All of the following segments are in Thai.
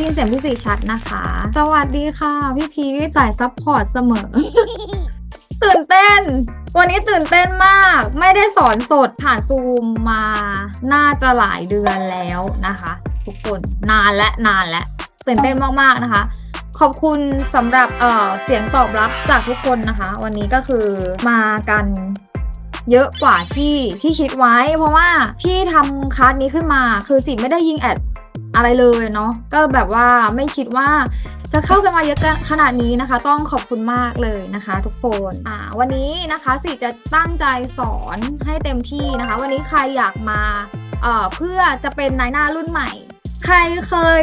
ได้ยินเสียงพี่สีชัดนะคะ สวัสดีค่ะ พี่พีที่จ่ายซัพพอร์ตเสมอ ตื่นเต้น วันนี้ตื่นเต้นมาก ไม่ได้สอนสดผ่านซูมมา น่าจะหลายเดือนแล้วนะคะ ทุกคนนานและนานและตื่นเต้นมากๆนะคะขอบคุณสำหรับเออเสียงตอบรับจากทุกคนนะคะ วันนี้ก็คือมากันเยอะกว่าที่ที่คิดไว้ เพราะว่าที่ทำคัสนี้ขึ้นมา คือสิไม่ได้ยิงแอด อะไรเลยเนาะก็แบบว่าไม่คิดว่าจะเข้ากันมาเยอะขนาดนี้นะคะ ต้องขอบคุณมากเลยนะคะทุกคนอ่าวันนี้นะคะสิจะตั้งใจสอนให้เต็มที่นะคะ วันนี้ใครอยากมาเอ่อเพื่อจะเป็นนายหน้ารุ่นใหม่ ใครเคย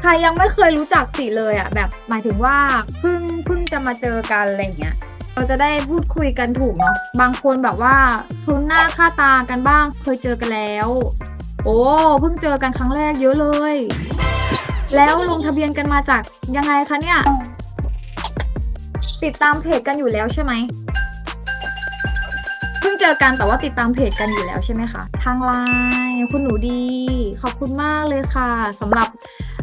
ใครยังไม่เคยรู้จักสิเลยอะ่ะแบบหมายถึงว่าเพิ่งเพิ่งจะมาเจอกันอะไรเงี้ยเราจะได้พูดคุยกันถูกเนาะบางคนแบบว่าคุ้นหน้าค่าตากันบ้างเคยเจอกันแล้ว โอ้เพิ่งเจอกันครั้งแรกเยอะเลย แล้วลงทะเบียนกันมาจากยังไงคะเนี่ย ติดตามเพจกันอยู่แล้วใช่ไหมเพิ่งเจอกันแต่ว่าติดตามเพจกันอยู่แล้วใช่ไหมคะทางไลน์คุณหนูดี ขอบคุณมากเลยค่ะสำหรับ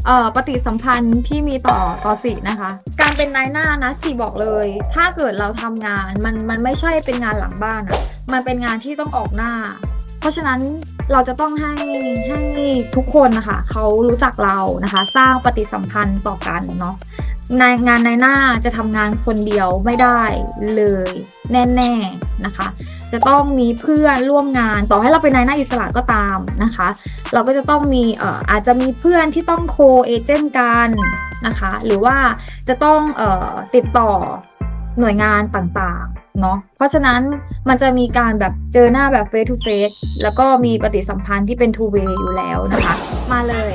เอ่อปฏิสัมพันธ์ที่มีต่อต่อสินะคะ การเป็นนายหน้านะสิบอกเลย ถ้าเกิดเราทำงานมันมันไม่ใช่เป็นงานหลังบ้านอะมันเป็นงานที่ต้องออกหน้า เพราะฉะนั้น เราจะต้องให้ให้ทุกคนนะคะเขารู้จักเรานะคะ สร้างปฏิสัมพันธ์ต่อกันเนาะในงานในหน้าจะทำงานคนเดียวไม่ได้เลยแน่ๆนะคะ จะต้องมีเพื่อนร่วมงานต่อให้เราเป็นนายหน้าอิสระก็ตามนะคะ เราก็จะต้องมีเอ่ออาจจะมีเพื่อนที่ต้องโคเอเจนต์กันนะคะ หรือว่าจะต้องเอ่อติดต่อหน่วยงานต่างๆ เนาะเพราะฉะนั้นมันจะมีการแบบเจอหน้าแบบ face to face แล้วก็มีปฏิสัมพันธ์ที่เป็น two way อยู่แล้วนะคะ มาเลย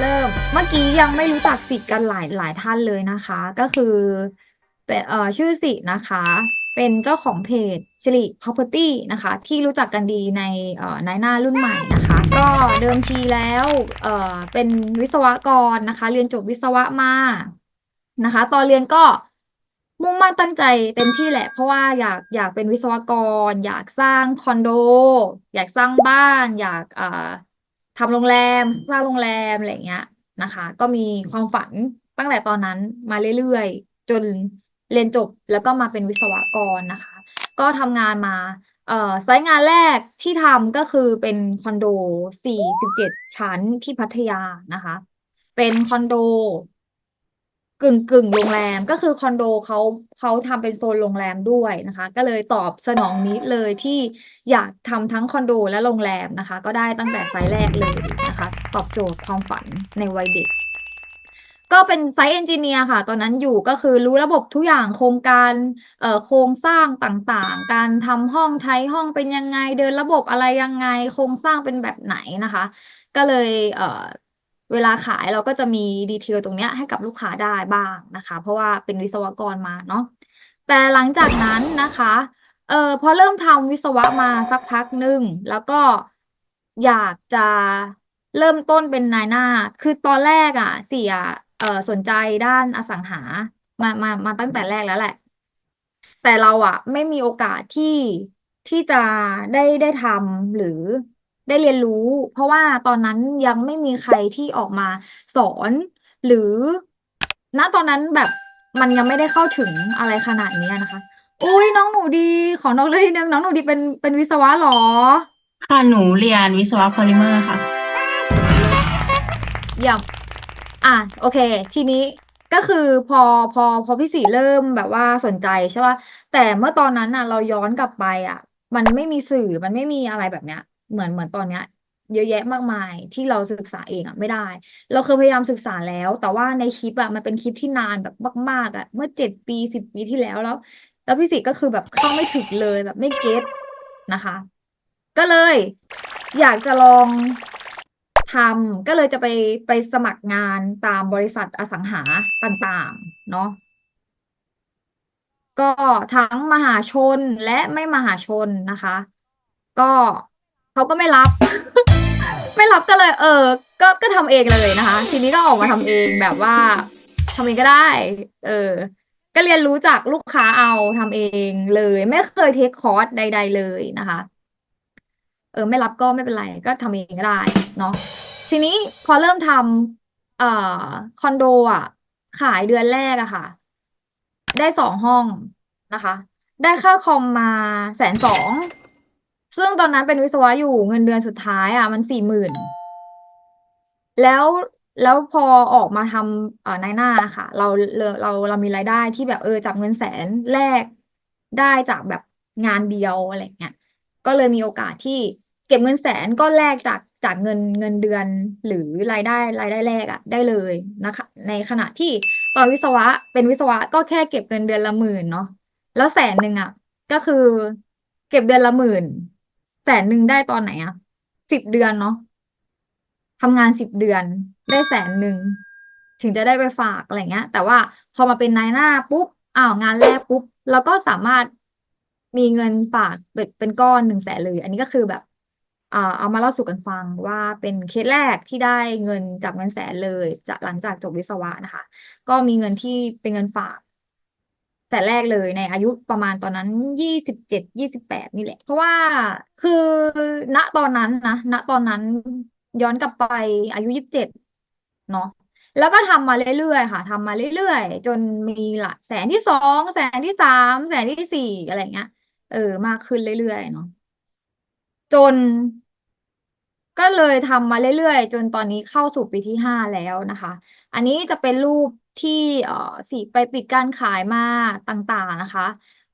เริ่มเมื่อกี้ยังไม่รู้จักสิทธิ์กันหลายหลายท่านเลยนะคะ ก็คือเป็นเอ่อชื่อสินะคะ เป็นเจ้าของเพจสิริ property นะคะ ที่รู้จักกันดีในเอ่อนายหน้ารุ่นใหม่นะคะ ก็เดิมทีแล้วเอ่อเป็นวิศวกรนะคะ เรียนจบวิศวะมานะคะ ตอนเรียนก็ มุ่งมั่นตั้งใจเต็มที่แหละ เพราะว่าอยากอยากเป็นวิศวกร อยากสร้างคอนโด อยากสร้างบ้าน อยากเอ่อทำโรงแรม สร้างโรงแรมอะไรอย่างเงี้ยนะคะ ก็มีความฝันตั้งแต่ตอนนั้นมาเรื่อยๆ จนเรียนจบแล้วก็มาเป็นวิศวกรนะคะ ก็ทำงานมาเอ่อไซต์งานแรกที่ทำก็คือเป็นคอนโด 47 ชั้นที่พัทยานะคะ เป็นคอนโด กึ่งกึ่งโรงแรมก็คือคอนโดเขาเขาทำเป็นโซนโรงแรมด้วยนะคะ ก็เลยตอบสนองนิดเลยที่อยากทำทั้งคอนโดและโรงแรมนะคะ ก็ได้ตั้งแต่ไซต์แรกเลยนะคะ ตอบโจทย์ความฝันในวัยเด็ก ก็เป็นไซต์เอนจิเนียร์ค่ะ ตอนนั้นอยู่ก็คือรู้ระบบทุกอย่างโครงการโครงสร้างต่างๆ การทำห้องไทยห้องเป็นยังไงเดินระบบอะไรยังไง โครงสร้างเป็นแบบไหนนะคะ ก็เลย เวลาขายเราก็จะมีดีเทลตรงเนี้ยให้กับลูกค้าได้บ้างนะคะ เพราะว่าเป็นวิศวกรมาเนาะแต่หลังจากนั้นนะคะเออพอเริ่มทำวิศวะมาสักพักหนึ่งแล้วก็อยากจะเริ่มต้นเป็นนายหน้า คือตอนแรกอะ เสียเออสนใจด้านอสังหามามามาตั้งแต่แรกแล้วแหละ แต่เราอะ ไม่มีโอกาสที่ที่จะได้ได้ทำหรือ ได้เรียนรู้ เพราะว่าตอนนั้นยังไม่มีใครที่ออกมาสอน หรือ ณตอนนั้นแบบมันยังไม่ได้เข้าถึงอะไรขนาดนี้นะคะอุ้ยน้องหนูดีขอนอกเรื่องนิดนึงน้องหนูดีเป็นเป็นวิศวะเหรอ ค่ะหนูเรียนวิศวะโพลิเมอร์ค่ะ เยี่ยมอะโอเค ทีนี้ก็คือพอพอพอพี่สีเริ่มแบบว่าสนใจใช่ป่ะแต่เมื่อตอนนั้นน่ะ เราย้อนกลับไปอะ มันไม่มีสื่อมันไม่มีอะไรแบบเนี้ย เหมือนเหมือนตอนเนี้ย เยอะแยะมากมายที่เราศึกษาเองอะไม่ได้ เราเคยพยายามศึกษาแล้ว แต่ว่าในคลิปอะมันเป็นคลิปที่นานแบบมากๆอะเมื่อเจ็ดปีสิบปีที่แล้วแล้ว แล้วพี่สีก็คือแบบเข้าไม่ถึงเลยแบบไม่เก็ตนะคะ ก็เลย อยากจะลองทำก็เลยจะไปไปสมัครงานตามบริษัทอสังหาต่างๆ เนาะก็ทั้งมหาชนและไม่มหาชนนะคะ ก็ เขาก็ไม่รับ ไม่รับก็เลย เออ ก็ก็ทำเองเลยนะคะ ทีนี้ก็ออกมาทำเองแบบว่าทำเองก็ได้ เออ ก็เรียนรู้จากลูกค้าเอาทำเองเลย ไม่เคยเทคคอร์สใด ๆ เลยนะคะ เออ ไม่รับก็ไม่เป็นไรก็ทำเองก็ได้เนาะทีนี้พอเริ่มทำเอ่อ่อคอนโดอะ ขายเดือนแรกอะค่ะ ได้สองห้องนะคะ ได้ค่าคอมมาแสนสอง ซึ่งตอนนั้นเป็นวิศวะอยู่เงินเดือนสุดท้ายอะมันสี่หมื่นแล้วแล้วพอออกมาทำเอ่อนายหน้าค่ะเราเราเราเรามีรายได้ที่แบบเออจับเงินแสนแรกได้จากแบบงานเดียวอะไรเงี้ยก็เลยมีโอกาสที่เก็บเงินแสนก็แลกจากจากเงินเงินเดือนหรือรายได้รายได้แรกอะได้เลยนะคะ ในขณะที่ตอนวิศวะเป็นวิศวะก็แค่เก็บเงินเดือนละหมื่นเนาะแล้วแสนหนึ่งอะก็คือ เก็บเดือนละหมื่น แสนหนึ่งได้ตอนไหนอะสิบเดือนเนาะทำงานสิบเดือนได้แสนหนึ่งถึงจะได้ไปฝากอะไรเงี้ย แต่ว่าพอมาเป็นนายหน้าปุ๊บอ้าวงานแรกปุ๊บเราก็สามารถมีเงินฝากเป็นก้อนหนึ่งแสนเลย อันนี้ก็คือแบบอ่าเอามาเล่าสู่กันฟังว่าเป็นเคสแรกที่ได้เงินจากเงินแสนเลยจากหลังจากจบวิศวะนะคะ ก็มีเงินที่เป็นเงินฝาก แต่แรกเลยในอายุประมาณตอนนั้นยี่สิบเจ็ดยี่สิบแปดนี่แหละ เพราะว่าคือณตอนนั้นนะณตอนนั้นย้อนกลับไปอายุยี่สิบเจ็ดเนาะแล้วก็ทำมาเรื่อยๆค่ะทำมาเรื่อยๆ จนมีละแสนที่สองแสนที่สามแสนที่สี่อะไรเงี้ยเออ มากขึ้นเรื่อยๆเนาะจน ก็เลยทำมาเรื่อยๆ จนตอนนี้เข้าสู่ปีที่ห้าแล้วนะคะ อันนี้จะเป็นรูป ที่เอ่อสีไปปิดการขายมาต่างๆนะคะ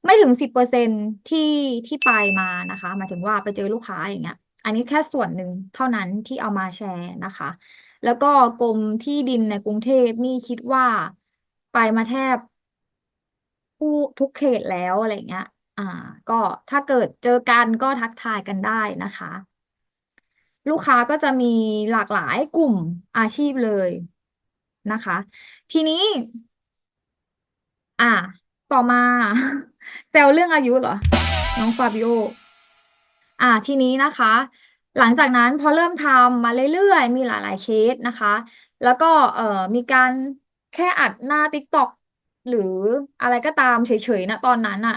ไม่ถึงสิบเปอร์เซ็นที่ที่ไปมานะคะหมายถึงว่าไปเจอลูกค้าอย่างเงี้ย อันนี้แค่ส่วนหนึ่งเท่านั้นที่เอามาแชร์นะคะ แล้วก็กรมที่ดินในกรุงเทพนี่คิดว่าไปมาแทบทุกทุกเขตแล้วอะไรเงี้ย อ่า ก็ถ้าเกิดเจอกันก็ทักทายกันได้นะคะ ลูกค้าก็จะมีหลากหลายกลุ่มอาชีพเลยนะคะ ทีนี้ อ่า ต่อมาแซวเรื่องอายุเหรอ น้องฟาบิโอ อ่า ทีนี้นะคะ หลังจากนั้นพอเริ่มทำมาเรื่อยๆ มีหลายๆเคสนะคะ แล้วก็เอ่อมีการแค่อัดหน้า TikTok หรืออะไรก็ตามเฉยๆนะตอนนั้นอะ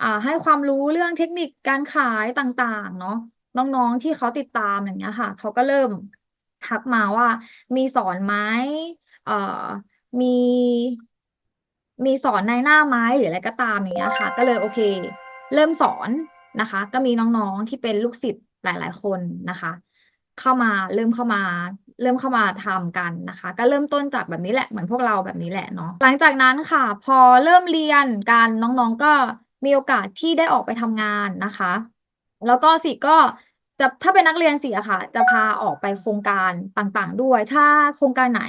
อ่า ให้ความรู้เรื่องเทคนิคการขายต่างๆ เนาะน้องๆที่เขาติดตามอย่างเงี้ยค่ะ เขาก็เริ่มทักมาว่ามีสอนไหมเอ่อ มีมีสอนในหน้าไม้หรืออะไรก็ตามอย่างเงี้ยค่ะ ก็เลยโอเค เริ่มสอนนะคะ ก็มีน้องๆที่เป็นลูกศิษย์หลาย ๆ คนนะคะ เข้ามาเริ่มเข้ามา เริ่มเข้ามาทำกันนะคะ ก็เริ่มต้นจากแบบนี้แหละเหมือนพวกเราแบบนี้แหละเนาะหลังจากนั้นค่ะ พอเริ่มเรียนกันน้องๆก็มีโอกาสที่ได้ออกไปทำงานนะคะ แล้วก็สิก็จะถ้าเป็นนักเรียนสิอะค่ะ จะพาออกไปโครงการต่างๆ ด้วย ถ้าโครงการไหน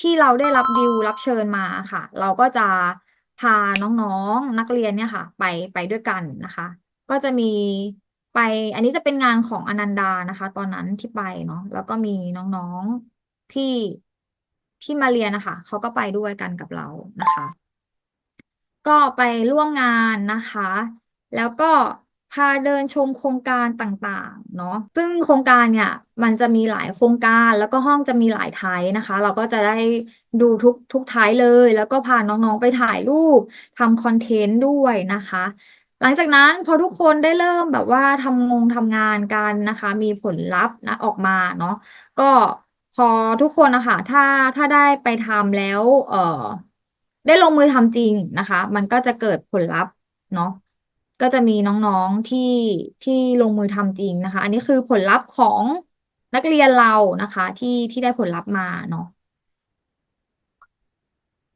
ที่เราได้รับดิวรับเชิญมาค่ะ เราก็จะพาน้องๆนักเรียนเนี่ยค่ะ ไปไปด้วยกันนะคะ ก็จะมีไป อันนี้จะเป็นงานของอนันดานะคะ ตอนนั้นที่ไปเนาะแล้วก็มีน้องๆที่ที่มาเรียนนะคะเขาก็ไปด้วยกันกับเรานะคะ ก็ไปร่วมงานนะคะ แล้วก็ พาเดินชมโครงการต่างๆ เนาะ ซึ่งโครงการเนี่ยมันจะมีหลายโครงการแล้วก็ห้องจะมีหลายไทยนะคะ เราก็จะได้ดูทุกทุกไทยเลย แล้วก็พาน้องๆไปถ่ายรูปทำคอนเทนต์ด้วยนะคะ หลังจากนั้นพอทุกคนได้เริ่มแบบว่าทำงงทำงานกันนะคะ มีผลลัพธ์นะออกมาเนาะ ก็พอทุกคนนะคะถ้าถ้าได้ไปทำแล้ว เออได้ลงมือทำจริงนะคะ มันก็จะเกิดผลลัพธ์เนาะ ก็จะมีน้องๆที่ที่ลงมือทำจริงนะคะ อันนี้คือผลลัพธ์ของนักเรียนเรานะคะ ที่ที่ได้ผลลัพธ์มาเนาะ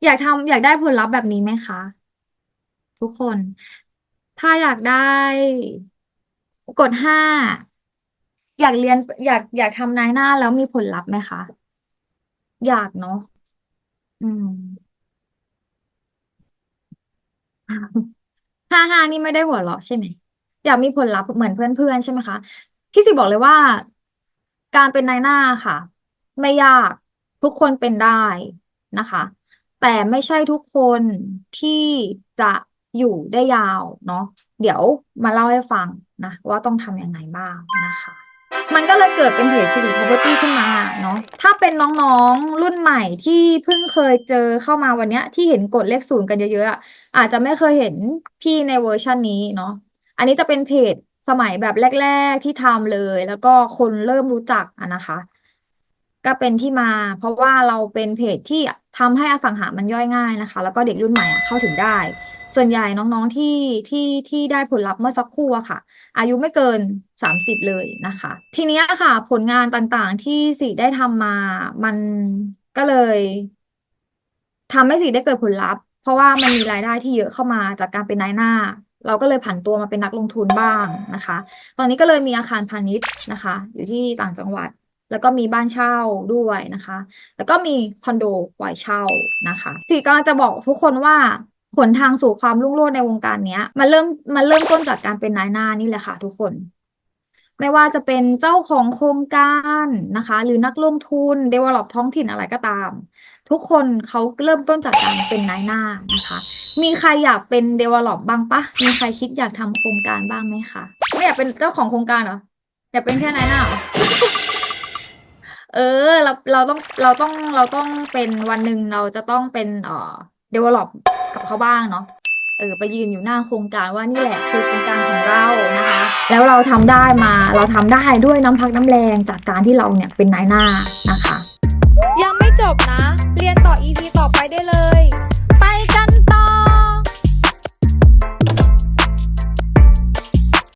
อยากทำอยากได้ผลลัพธ์แบบนี้ไหมคะ ทุกคน ถ้าอยากได้กดห้าอยากเรียนอยากอยากทำนายหน้าแล้วมีผลลัพธ์ไหมคะ อยากเนาะอืม ห้าห้านี่ไม่ได้หัวเราะใช่ไหมอยากมีผลลัพธ์เหมือนเพื่อนๆใช่ไหมคะพี่สิบอกเลยว่า การเป็นนายหน้าค่ะ ไม่ยากทุกคนเป็นได้นะคะ แต่ไม่ใช่ทุกคนที่จะอยู่ได้ยาวเนาะเดี๋ยวมาเล่าให้ฟังนะ ว่าต้องทำยังไงบ้างนะคะ มันก็เลยเกิดเป็นเพจสิริ property ขึ้นมาเนาะถ้าเป็นน้องๆรุ่นใหม่ที่เพิ่งเคยเจอเข้ามาวันเนี้ย ที่เห็นกดเลขศูนย์กันเยอะๆอะอาจจะไม่เคยเห็นพี่ในเวอร์ชันนี้เนาะอันนี้จะเป็นเพจสมัยแบบแรก ๆที่ทำเลย แล้วก็คนเริ่มรู้จักอะนะคะ ก็เป็นที่มา เพราะว่าเราเป็นเพจที่ทำให้อสังหามันย่อยง่ายนะคะ แล้วก็เด็กรุ่นใหม่เข้าถึงได้ ส่วนใหญ่น้องๆที่ที่ที่ได้ผลลัพธ์เมื่อสักครู่อะค่ะ อายุไม่เกิน30เลยนะคะ ทีนี้ค่ะ ผลงานต่างๆที่สีได้ทำมา มันก็เลยทำให้สีได้เกิดผลลัพธ์ เพราะว่ามันมีรายได้ที่เยอะเข้ามาจากการเป็นนายหน้า เราก็เลยผันตัวมาเป็นนักลงทุนบ้างนะคะ ตอนนี้ก็เลยมีอาคารพาณิชย์นะคะ อยู่ที่ต่างจังหวัดแล้วก็มีบ้านเช่าด้วยนะคะ แล้วก็มีคอนโดปล่อยเช่านะคะ สีกำลังจะบอกทุกคนว่า หนทางสู่ความรุ่งโรจน์ในวงการเนี้ยมันเริ่มมันเริ่มต้นจากการเป็นนายหน้านี่แหละค่ะ ทุกคน ไม่ว่าจะเป็นเจ้าของโครงการนะคะ หรือนักลงทุน develop ท้องถิ่นอะไรก็ตาม ทุกคนเขาเริ่มต้นจากการเป็นนายหน้านะคะ มีใครอยากเป็น develop บ้างปะมีใครคิดอยากทำโครงการบ้างไหมคะไม่อยากเป็นเจ้าของโครงการเหรออยากเป็นแค่นายหน้าเหรอเออเราเราต้องเราต้องเราต้องเป็นวันหนึ่งเราจะต้องเป็นเอ่อ develop กับเขาบ้างเนาะเออไปยืนอยู่หน้าโครงการว่านี่แหละคือโครงการของเรานะคะ แล้วเราทำได้มาเราทำได้ด้วยน้ำพักน้ำแรงจากการที่เราเนี่ยเป็นนายหน้านะคะ